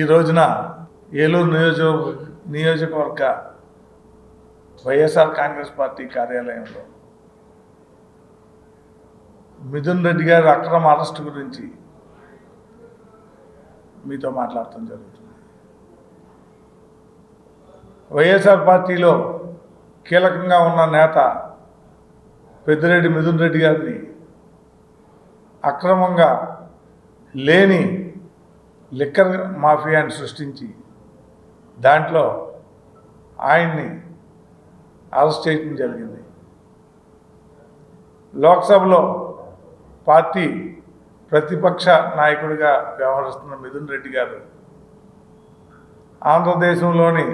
ఈ రోజున ఏలూరు నియోజక నియోజకవర్గ వైఎస్ఆర్ కాంగ్రెస్ పార్టీ కార్యాలయంలో మిథున్ రెడ్డి గారి అక్రమ అరెస్ట్ గురించి మీతో మాట్లాడటం జరుగుతుంది. వైఎస్ఆర్ పార్టీలో కీలకంగా ఉన్న నేత పెద్దిరెడ్డి మిథున్ రెడ్డి గారిని అక్రమంగా లేని లిక్కర్ మాఫియాని సృష్టించి దాంట్లో ఆయన్ని అరెస్ట్ చేయడం జరిగింది. లోక్సభలో పార్టీ ప్రతిపక్ష నాయకుడిగా వ్యవహరిస్తున్న మిథున్ రెడ్డి గారు ఆంధ్రదేశంలోని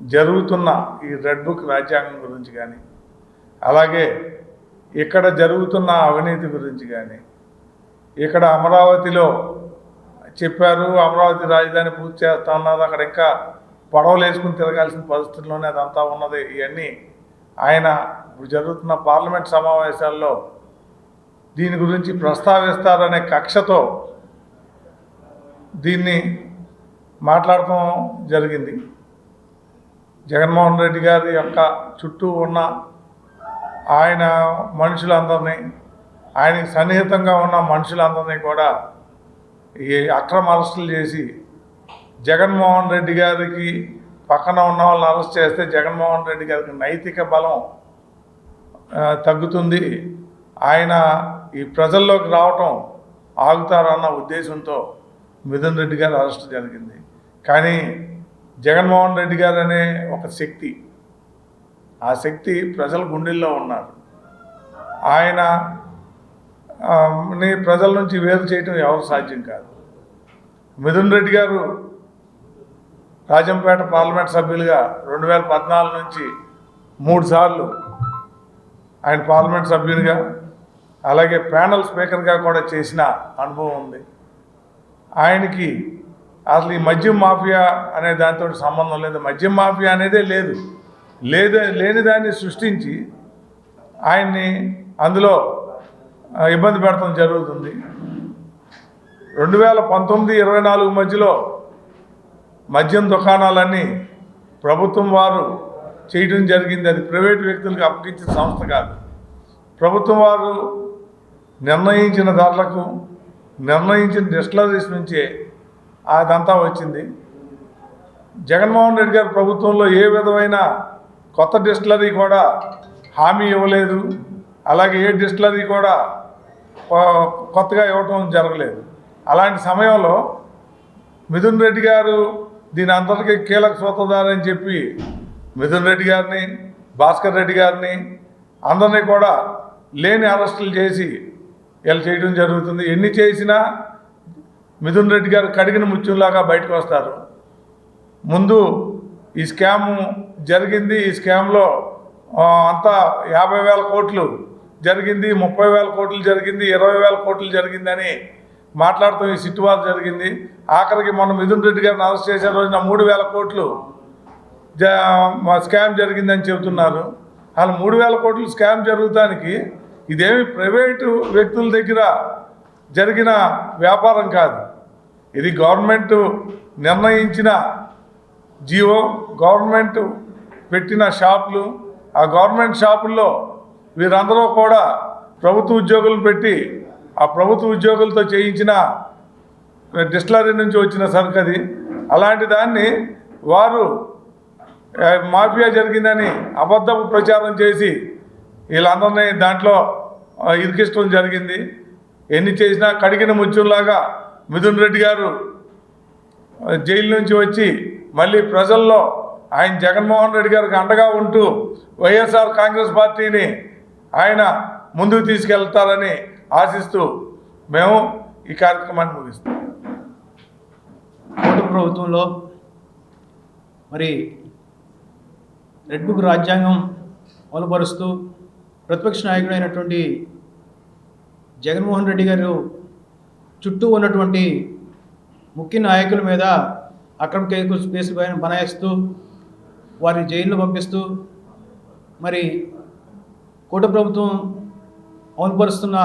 జరుగుతున్న ఈ రెడ్ బుక్ రాజ్యాంగం గురించి కానీ అలాగే ఇక్కడ జరుగుతున్న అవినీతి గురించి కానీ ఇక్కడ అమరావతిలో చెప్పారు అమరావతి రాజధాని పూర్తి చేస్తా ఉన్నారు అక్కడ ఇంకా పడవలు వేసుకుని తిరగాల్సిన పరిస్థితుల్లోనే అదంతా ఉన్నది. ఇవన్నీ ఆయన ఇప్పుడు జరుగుతున్న పార్లమెంట్ సమావేశాల్లో దీని గురించి ప్రస్తావిస్తారనే కక్షతో దీన్ని మాట్లాడటం జరిగింది. జగన్మోహన్ రెడ్డి గారి యొక్క చుట్టూ ఉన్న ఆయన మనుషులందరినీ ఆయనకి సన్నిహితంగా ఉన్న మనుషులందరినీ కూడా ఈ అక్రమ అరెస్టులు చేసి జగన్మోహన్ రెడ్డి గారికి పక్కన ఉన్న వాళ్ళని అరెస్ట్ చేస్తే జగన్మోహన్ రెడ్డి గారికి నైతిక బలం తగ్గుతుంది. ఆయన ఈ ప్రజల్లోకి రావటం ఆగుతారన్న ఉద్దేశంతో మిథున్ రెడ్డి గారు అరెస్ట్ జరిగింది. కానీ జగన్మోహన్ రెడ్డి గారు అనే ఒక శక్తి ఆ శక్తి ప్రజల గుండెల్లో ఉన్నారు. ఆయన ని ప్రజల నుంచి వేరు చేయటం ఎవరు సాధ్యం కాదు. మిథున్ రెడ్డి గారు రాజంపేట పార్లమెంట్ సభ్యులుగా రెండు వేల పద్నాలుగు నుంచి మూడు సార్లు ఆయన పార్లమెంట్ సభ్యునిగా అలాగే ప్యానల్ స్పీకర్గా కూడా చేసిన అనుభవం ఉంది. ఆయనకి అసలు ఈ మద్యం మాఫియా అనే దాంతో సంబంధం లేదు. మద్యం మాఫియా అనేదే లేదు. లేదే లేని దాన్ని సృష్టించి ఆయన్ని అందులో ఇబ్బంది పెడతాం జరుగుతుంది. రెండు వేల పంతొమ్మిది ఇరవై నాలుగు మధ్యలో మద్యం దుకాణాలన్నీ ప్రభుత్వం వారు చేయడం జరిగింది. అది ప్రైవేట్ వ్యక్తులకు అప్పగించిన సంస్థ కాదు. ప్రభుత్వం వారు నిర్ణయించిన ధరలకు నిర్ణయించిన డిస్టలరీస్ నుంచే అదంతా వచ్చింది. జగన్మోహన్ రెడ్డి గారి ప్రభుత్వంలో ఏ విధమైన కొత్త డిస్టలరీ కూడా హామీ ఇవ్వలేదు. అలాగే ఏ డిస్టిలరీ కూడా కొత్తగా ఇవ్వటం జరగలేదు. అలాంటి సమయంలో మిథున్ రెడ్డి గారు దీని అందరికీ కీలక సూత్రధారి అని చెప్పి మిథున్ రెడ్డి గారిని భాస్కర్ రెడ్డి గారిని అందరినీ కూడా లేని అరెస్టులు చేసి వీళ్ళు చేయడం జరుగుతుంది. ఎన్ని చేసినా మిథున్ రెడ్డి గారు కడిగిన ముత్యంలాగా బయటకు వస్తారు. ముందు ఈ స్కామ్ జరిగింది. ఈ స్కామ్లో అంతా యాభై వేల కోట్లు జరిగింది ముప్పై వేల కోట్లు జరిగింది ఇరవై వేల కోట్లు జరిగిందని మాట్లాడుతూ ఈ సిట్టువారు జరిగింది. ఆఖరికి మొన్న మిథున్ రెడ్డి గారిని అరెస్ట్ చేసే రోజున మూడు వేల కోట్లు జ స్కామ్ జరిగిందని చెబుతున్నారు. అలా మూడు వేల కోట్లు స్కామ్ జరుగుతానికి ఇదేమి ప్రైవేటు వ్యక్తుల దగ్గర జరిగిన వ్యాపారం కాదు. ఇది గవర్నమెంట్ నిర్ణయించిన జియో గవర్నమెంట్ పెట్టిన షాపులు ఆ గవర్నమెంట్ షాపుల్లో వీరందరూ కూడా ప్రభుత్వ ఉద్యోగులు పెట్టి ఆ ప్రభుత్వ ఉద్యోగులతో చేయించిన డిస్టిలరీ నుంచి వచ్చిన సరుకు అది. అలాంటి దాన్ని వారు మాఫియా జరిగిందని అబద్ధపు ప్రచారం చేసి వీళ్ళందరినీ దాంట్లో ఇరికిష్టం జరిగింది. ఎన్ని చేసినా కడిగిన ముత్యంలాగా మిథున్ రెడ్డి గారు జైలు నుంచి వచ్చి మళ్ళీ ప్రజల్లో ఆయన జగన్మోహన్ రెడ్డి గారికి అండగా ఉంటూ వైఎస్ఆర్ కాంగ్రెస్ పార్టీని ఆయన ముందుకు తీసుకెళ్తారని ఆశిస్తూ మేము ఈ కార్యక్రమాన్ని ముగిస్తాం కూటమి ప్రభుత్వంలో మరి రెడ్ బుక్ రాజ్యాంగం అమలుపరుస్తూ ప్రతిపక్ష నాయకుడైనటువంటి జగన్మోహన్ రెడ్డి గారు చుట్టూ ఉన్నటువంటి ముఖ్య నాయకుల మీద అక్రమ కేసు కేసులు పైన బనాయిస్తూ వారిని జైల్లో పంపిస్తూ మరి కూట ప్రభుత్వం అమలుపరుస్తున్న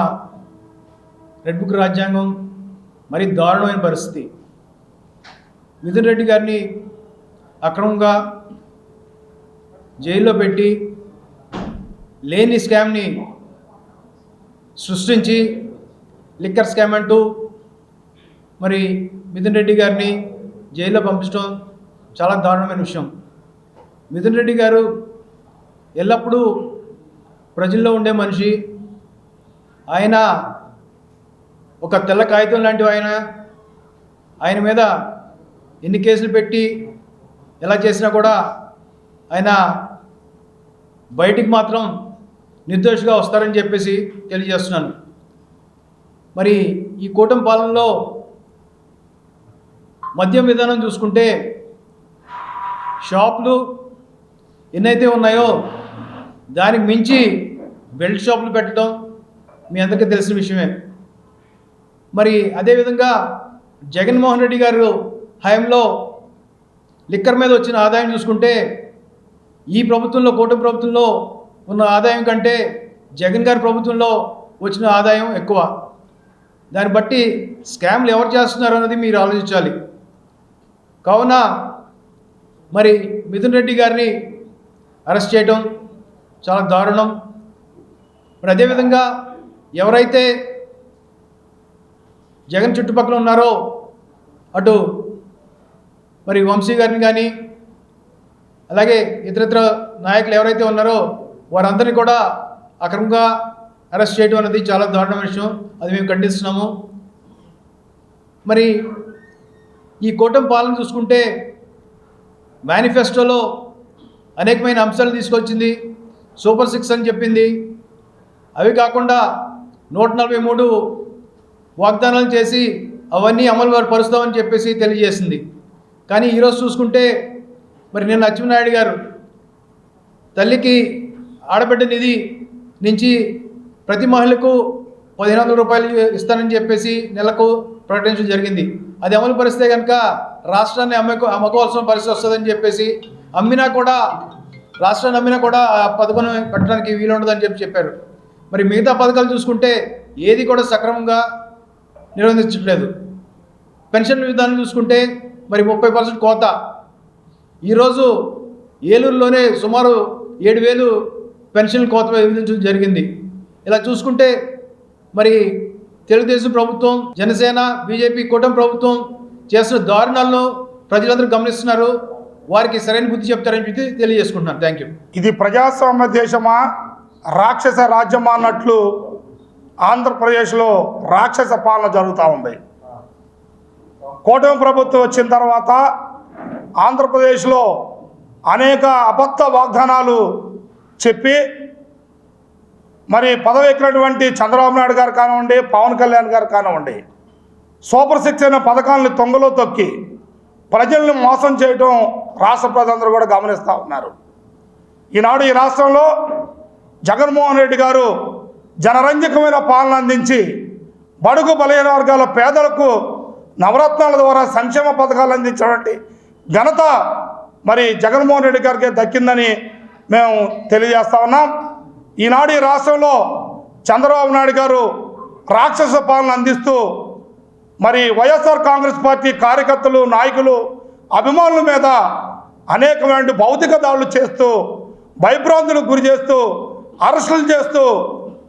రెడ్ బుక్ రాజ్యాంగం మరి దారుణమైన పరిస్థితి. మిథున్ రెడ్డి గారిని అక్రమంగా జైల్లో పెట్టి లేని స్కామ్ని సృష్టించి లిక్కర్ స్కామ్ అంటూ మరి మిథున్ రెడ్డి గారిని జైల్లో పంపించడం చాలా దారుణమైన విషయం. మిథున్ రెడ్డి గారు ఎల్లప్పుడూ ప్రజల్లో ఉండే మనిషి. ఆయన ఒక తెల్ల కాగితం లాంటివి ఆయన. ఆయన మీద ఎన్ని కేసులు పెట్టి ఎలా చేసినా కూడా ఆయన బయటికి మాత్రం నిర్దోషిగా వస్తారని చెప్పేసి తెలియజేస్తున్నాను. మరి ఈ కూటమి పాలనలో మద్యం విధానం చూసుకుంటే షాపులు ఎన్నైతే ఉన్నాయో దానికి మించి బెల్ట్ షాపులు పెట్టడం మీ అందరికీ తెలిసిన విషయమే. మరి అదేవిధంగా జగన్మోహన్ రెడ్డి గారు హయాంలో లిక్కర్ మీద వచ్చిన ఆదాయం చూసుకుంటే ఈ ప్రభుత్వంలో కూటమి ప్రభుత్వంలో ఉన్న ఆదాయం కంటే జగన్ గారి ప్రభుత్వంలో వచ్చిన ఆదాయం ఎక్కువ. దాన్ని బట్టి స్కామ్లు ఎవరు చేస్తున్నారు అన్నది మీరు ఆలోచించాలి. కావున మరి మిథున్ రెడ్డి గారిని అరెస్ట్ చేయడం చాలా దారుణం. మరి అదేవిధంగా ఎవరైతే జగన్ చుట్టుపక్కల ఉన్నారో అటు మరి వంశీ గారిని కానీ అలాగే ఇతరితర నాయకులు ఎవరైతే ఉన్నారో వారందరినీ కూడా అక్రమంగా అరెస్ట్ చేయడం అనేది చాలా దారుణమైన విషయం. అది మేము ఖండిస్తున్నాము. మరి ఈ కూటమి పాలన చూసుకుంటే మేనిఫెస్టోలో అనేకమైన అంశాలు తీసుకొచ్చింది. సూపర్ సిక్స్ అని చెప్పింది. అవి కాకుండా నూట నలభై మూడు వాగ్దానాలు చేసి అవన్నీ అమలు పరుస్తామని చెప్పేసి తెలియజేసింది. కానీ ఈరోజు చూసుకుంటే మరి నిన్న అచ్చెన్నాయుడు గారు తల్లికి ఆడబిడ్డ నిధి నుంచి ప్రతి మహిళకు పదిహేను వందల రూపాయలు ఇస్తానని చెప్పేసి నెలకు ప్రకటించడం జరిగింది. అది అమలు పరిస్తే కనుక రాష్ట్రాన్ని అమ్మకు అమ్ముకోవాల్సిన పరిస్థితి వస్తుందని చెప్పేసి అమ్మినా కూడా రాష్ట్రాన్ని అమ్మినా కూడా ఆ పథకం పెట్టడానికి వీలు ఉండదని చెప్పి చెప్పారు. మరి మిగతా పథకాలు చూసుకుంటే ఏది కూడా సక్రమంగా నిర్వహించట్లేదు పెన్షన్ విధానం చూసుకుంటే మరి ముప్పై పర్సెంట్ కోత. ఈరోజు ఏలూరులోనే సుమారు ఏడు వేలు పెన్షన్ కోత విధించడం జరిగింది. ఇలా చూసుకుంటే మరి తెలుగుదేశం ప్రభుత్వం జనసేన బీజేపీ కూటమి ప్రభుత్వం చేస్తున్న దారుణాలను ప్రజలందరూ గమనిస్తున్నారు. వారికి సరైన బుద్ధి చెప్తారని చెప్పి తెలియజేసుకుంటున్నాను. థ్యాంక్ యూ ఇది ప్రజాస్వామ్య దేశమా? రాక్షస రాజ్యమా అన్నట్లు ఆంధ్రప్రదేశ్లో రాక్షస పాలన జరుగుతూ ఉంది. కూటమి ప్రభుత్వం వచ్చిన తర్వాత ఆంధ్రప్రదేశ్లో అనేక అబద్ధ వాగ్దానాలు చెప్పి మరి పదవి ఎక్కినటువంటి చంద్రబాబు నాయుడు గారు కానివ్వండి పవన్ కళ్యాణ్ గారు కానివ్వండి సూపర్ సిక్స్ అయిన పథకాలను తొంగలో తొక్కి ప్రజల్ని మోసం చేయటం రాష్ట్ర ప్రజలందరూ కూడా గమనిస్తూ ఉన్నారు. ఈనాడు ఈ రాష్ట్రంలో జగన్మోహన్ రెడ్డి గారు జనరంజకమైన పాలన అందించి బడుగు బలహీన వర్గాల పేదలకు నవరత్నాల ద్వారా సంక్షేమ పథకాలు అందించినటువంటి ఘనత మరి జగన్మోహన్ రెడ్డి గారికి దక్కిందని మేము తెలియజేస్తా ఉన్నాం. ఈనాడు ఈ రాష్ట్రంలో చంద్రబాబు నాయుడు గారు రాక్షస పాలన అందిస్తూ మరి వైఎస్ఆర్ కాంగ్రెస్ పార్టీ కార్యకర్తలు నాయకులు అభిమానుల మీద అనేకమైన భౌతిక దాడులు చేస్తూ భయభ్రాంతులకు గురి చేస్తూ అరెస్టులు చేస్తూ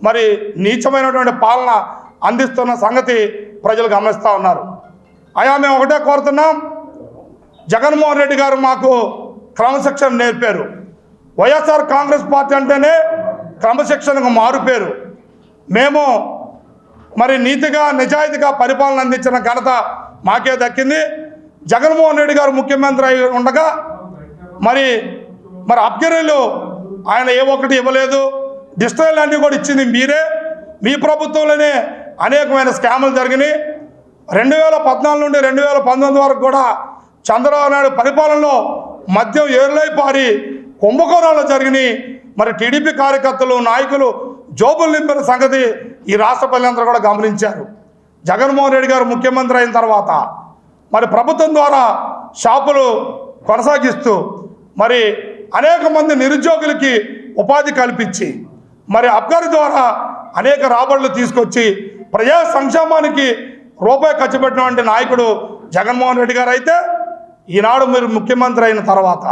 మరి నీచమైనటువంటి పాలన అందిస్తున్న సంగతి ప్రజలు గమనిస్తూ ఉన్నారు. అయా మేము ఒకటే కోరుతున్నాం. జగన్మోహన్ రెడ్డి గారు మాకు క్రమశిక్షణ నేర్పారు. వైఎస్ఆర్ కాంగ్రెస్ పార్టీ అంటేనే క్రమశిక్షణకు మారుపేరు. మేము మరి నీతిగా నిజాయితీగా పరిపాలన అందించిన ఘనత మాకే దక్కింది. జగన్మోహన్ రెడ్డి గారు ముఖ్యమంత్రి అయి ఉండగా మరి మరి అబ్గిరీలు ఆయన ఏ ఒక్కటి ఇవ్వలేదు. డిస్టైల్ అన్నీ కూడా ఇచ్చింది మీరే. మీ ప్రభుత్వంలోనే అనేకమైన స్కాములు జరిగినాయి. రెండు వేల పద్నాలుగు నుండి రెండు వేల పంతొమ్మిది వరకు కూడా చంద్రబాబు నాయుడు పరిపాలనలో మద్యం ఏరులై పారి కుంభకోణంలో జరిగినాయి. మరి టీడీపీ కార్యకర్తలు నాయకులు జోబులు నింపిన సంగతి ఈ రాష్ట్ర ప్రజలందరూ కూడా గమనించారు. జగన్మోహన్ రెడ్డి గారు ముఖ్యమంత్రి అయిన తర్వాత మరి ప్రభుత్వం ద్వారా షాపులు కొనసాగిస్తూ మరి అనేక మంది నిరుద్యోగులకి ఉపాధి కల్పించి మరి అబ్గారి ద్వారా అనేక రాబడులు తీసుకొచ్చి ప్రజా సంక్షేమానికి రూపాయి ఖర్చు పెట్టినటువంటి నాయకుడు జగన్మోహన్ రెడ్డి గారు అయితే ఈనాడు మీరు ముఖ్యమంత్రి అయిన తర్వాత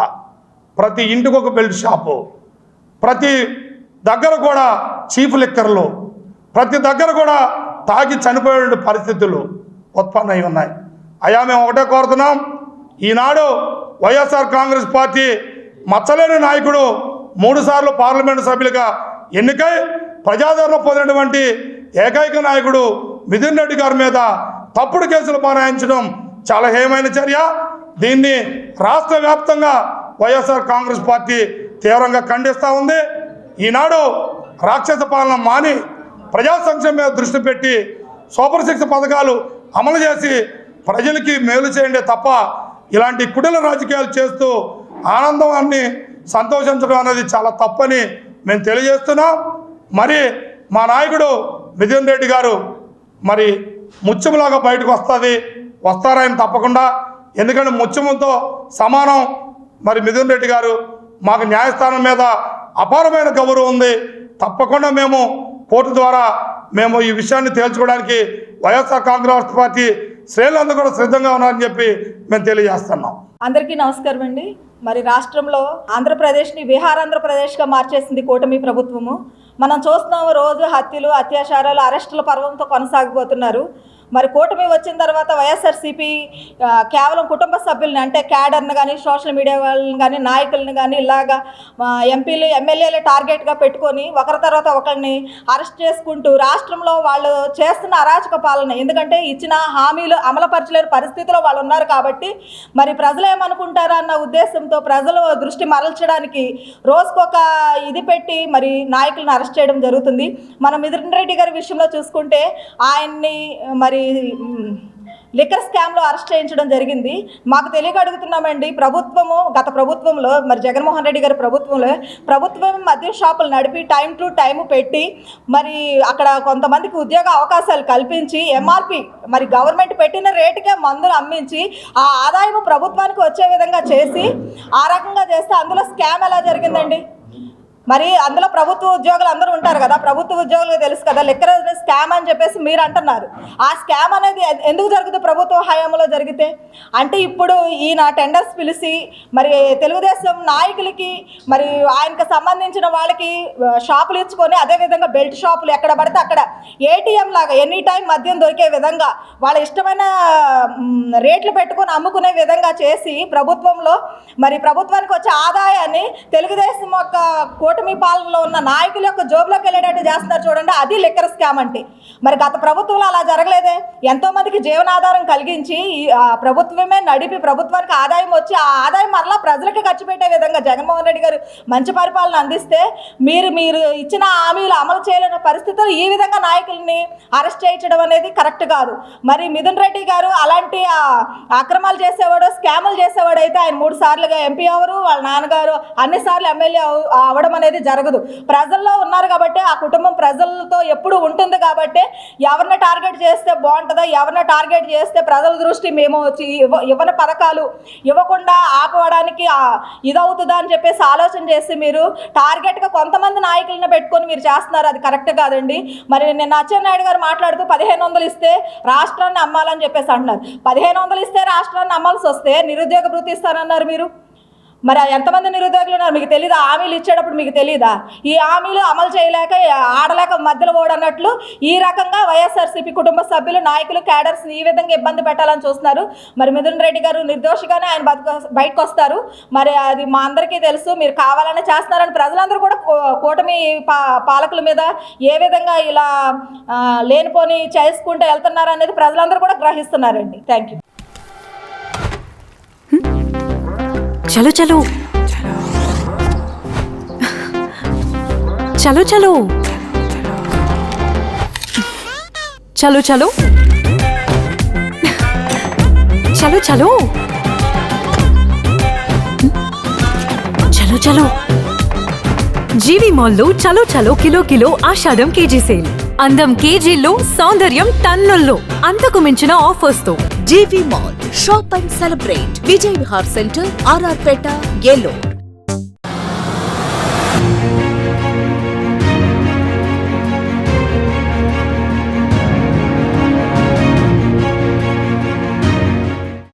ప్రతి ఇంటికి ఒక బెల్ట్ షాపు ప్రతి దగ్గర కూడా చీఫ్ లిక్కర్లు ప్రతి దగ్గర కూడా తాగి చనిపోయే పరిస్థితులు ఉత్పన్నమై ఉన్నాయి. అయా మేము ఒకటే కోరుతున్నాం. ఈనాడు వైఎస్ఆర్ కాంగ్రెస్ పార్టీ మచ్చలేని నాయకుడు మూడుసార్లు పార్లమెంటు సభ్యులుగా ఎన్నికై ప్రజాదరణ పొందినటువంటి ఏకైక నాయకుడు మిథున్ రెడ్డి గారి మీద తప్పుడు కేసులు బనాయించడం చాలా హేయమైన చర్య. దీన్ని రాష్ట్ర వ్యాప్తంగా వైఎస్ఆర్ కాంగ్రెస్ పార్టీ తీవ్రంగా ఖండిస్తూ ఉంది. ఈనాడు రాక్షస పాలన మాని ప్రజా సంక్షేమం మీద దృష్టి పెట్టి సూపర్ సిక్స్ పథకాలు అమలు చేసి ప్రజలకి మేలు చేయండి తప్ప ఇలాంటి కుటిల రాజకీయాలు చేస్తూ ఆనందాన్ని సంతోషించడం అనేది చాలా తప్పని మేము తెలియజేస్తున్నాం. మరి మా నాయకుడు మిథున్ రెడ్డి గారు మరి ముత్యంలాగా బయటకు వస్తుంది వస్తారాయన తప్పకుండా. ఎందుకంటే ముత్యముతో సమానం మరి మిథున్ రెడ్డి గారు. మాకు న్యాయస్థానం మీద అపారమైన గౌరవం ఉంది. తప్పకుండా మేము కోర్టు ద్వారా మేము ఈ విషయాన్ని తేల్చుకోవడానికి వైఎస్ఆర్ కాంగ్రెస్ పార్టీ శ్రేణులందరూ కూడా సిద్ధంగా ఉన్నారని చెప్పి మేము తెలియజేస్తున్నాం. అందరికీ నమస్కారం అండి. మరి రాష్ట్రంలో ఆంధ్రప్రదేశ్ని విహారాంధ్రప్రదేశ్గా మార్చేసింది కూటమి ప్రభుత్వము. మనం చూస్తున్నాము రోజు హత్యలు అత్యాచారాలు అరెస్టుల పర్వంతో కొనసాగిపోతున్నారు మరి కూటమి వచ్చిన తర్వాత వైఎస్ఆర్సీపీ కేవలం కుటుంబ సభ్యుల్ని అంటే క్యాడర్ని కానీ సోషల్ మీడియా వాళ్ళని కానీ నాయకుల్ని కానీ ఇలాగా ఎంపీలు ఎమ్మెల్యేలు టార్గెట్గా పెట్టుకొని ఒకరి తర్వాత ఒకరిని అరెస్ట్ చేసుకుంటూ రాష్ట్రంలో వాళ్ళు చేస్తున్న అరాచక పాలన. ఎందుకంటే ఇచ్చిన హామీలు అమలుపరచలేని పరిస్థితిలో వాళ్ళు ఉన్నారు కాబట్టి మరి ప్రజలు ఏమనుకుంటారా అన్న ఉద్దేశంతో ప్రజలు దృష్టి మరల్చడానికి రోజుకొక ఇది పెట్టి మరి నాయకులను అరెస్ట్ చేయడం జరుగుతుంది. మనం మిథున్ రెడ్డి గారి విషయంలో చూసుకుంటే ఆయన్ని మరి మరి లిక్కర్ స్కామ్లో అరెస్ట్ చేయించడం జరిగింది. మాకు తెలియక అడుగుతున్నామండి ప్రభుత్వము గత ప్రభుత్వంలో మరి జగన్మోహన్ రెడ్డి గారి ప్రభుత్వంలో ప్రభుత్వం మద్యం షాపులు నడిపి టైం టు టైం పెట్టి మరి అక్కడ కొంతమందికి ఉద్యోగ అవకాశాలు కల్పించి ఎంఆర్పి మరి గవర్నమెంట్ పెట్టిన రేటుకే మందులు అమ్మించి ఆ ఆదాయం ప్రభుత్వానికి వచ్చే విధంగా చేసి ఆ రకంగా చేస్తే అందులో స్కామ్ ఎలా జరిగిందండి? మరి అందులో ప్రభుత్వ ఉద్యోగులు అందరూ ఉంటారు కదా ప్రభుత్వ ఉద్యోగులకు తెలుసు కదా లెక్కర స్కామ్ అని చెప్పేసి మీరు అంటున్నారు. ఆ స్కామ్ అనేది ఎందుకు జరుగుతుంది ప్రభుత్వ హయాంలో జరిగితే? అంటే ఇప్పుడు ఈయన టెండర్స్ పిలిచి మరి తెలుగుదేశం నాయకులకి మరి ఆయనకు సంబంధించిన వాళ్ళకి షాపులు ఇచ్చుకొని అదేవిధంగా బెల్ట్ షాపులు ఎక్కడ పడితే అక్కడ ఏటీఎం లాగా ఎనీ టైం మద్యం దొరికే విధంగా వాళ్ళ ఇష్టమైన రేట్లు పెట్టుకొని అమ్ముకునే విధంగా చేసి ప్రభుత్వంలో మరి ప్రభుత్వానికి వచ్చే ఆదాయాన్ని తెలుగుదేశం యొక్క కూటమి పాలనలో ఉన్న నాయకుల యొక్క జోబులోకి వెళ్ళేటట్టు చేస్తున్నారు చూడండి. అది లిక్కర్ స్కామ్ అంటే మరి గత ప్రభుత్వంలో అలా జరగలేదే? ఎంతో మందికి జీవనాధారం కలిగించి ఈ, ప్రభుత్వమే నడిపి ప్రభుత్వానికి ఆదాయం వచ్చి ఆ ఆదాయం మరలా ప్రజలకి ఖర్చు పెట్టే విధంగా జగన్మోహన్ రెడ్డి గారు మంచి పరిపాలన అందిస్తే మీరు మీరు ఇచ్చిన హామీలు అమలు చేయలేని పరిస్థితులు ఈ విధంగా నాయకుల్ని అరెస్ట్ చేయించడం అనేది కరెక్ట్ కాదు. మరి మిథున్ రెడ్డి గారు అలాంటి అక్రమాలు చేసేవాడు స్కాములు చేసేవాడు అయితే ఆయన మూడు సార్లుగా ఎంపీ అవరు వాళ్ళ నాన్నగారు అన్ని సార్లు ఎమ్మెల్యే అవడం అనేది జరగదు. ప్రజల్లో ఉన్నారు కాబట్టి ఆ కుటుంబం ప్రజలతో ఎప్పుడు ఉంటుంది కాబట్టి ఎవరిని టార్గెట్ చేస్తే బాగుంటుందో ఎవరిని టార్గెట్ చేస్తే ప్రజల దృష్టి మేము వచ్చి ఇవ్వ ఇవ్వని పథకాలు ఇవ్వకుండా ఆపడానికి ఇదవుతుందా అని చెప్పేసి ఆలోచన చేసి మీరు టార్గెట్గా కొంతమంది నాయకులను పెట్టుకొని మీరు చేస్తున్నారు. అది కరెక్ట్ కాదండి. మరి నిన్న అచ్చెన్నాయుడు గారు మాట్లాడుతూ పదిహేను వందలు ఇస్తే రాష్ట్రాన్ని అమ్మాలని చెప్పేసి అంటున్నారు. పదిహేను వందలు ఇస్తే రాష్ట్రాన్ని అమ్మాల్సి వస్తే నిరుద్యోగ వృత్తి ఇస్తానన్నారు మీరు. మరి ఎంతమంది నిరుద్యోగులు ఉన్నారు? మీకు తెలీదా? హామీలు ఇచ్చేటప్పుడు మీకు తెలియదా ఈ హామీలు అమలు చేయలేక ఆడలేక మధ్యలో ఓడన్నట్లు ఈ రకంగా వైఎస్ఆర్సీపీ కుటుంబ సభ్యులు నాయకులు క్యాడర్స్ ఈ విధంగా ఇబ్బంది పెట్టాలని చూస్తున్నారు. మరి మిథున్ రెడ్డి గారు నిర్దోషిగానే ఆయన బతుక బయటకు వస్తారు మరి అది మా అందరికీ తెలుసు మీరు కావాలనే చేస్తున్నారని ప్రజలందరూ కూడా కూటమి పా పాలకుల మీద ఏ విధంగా ఇలా లేనిపోని చేసుకుంటూ వెళ్తున్నారు అనేది ప్రజలందరూ కూడా గ్రహిస్తున్నారండి. థ్యాంక్ యూ చలో చలో. చలో చలో. చలో చలో. చలో చలో. చలో చలో. జీవి మాల్లో చలో చలో kilo kilo Ashadham KG sale. అందం కేజీల్లో సౌందర్యం టన్నుల్లో. అంతకు మించిన ఆఫర్స్తో G V mall. Shop and celebrate Vijay Vihar centre R R Peta Eluru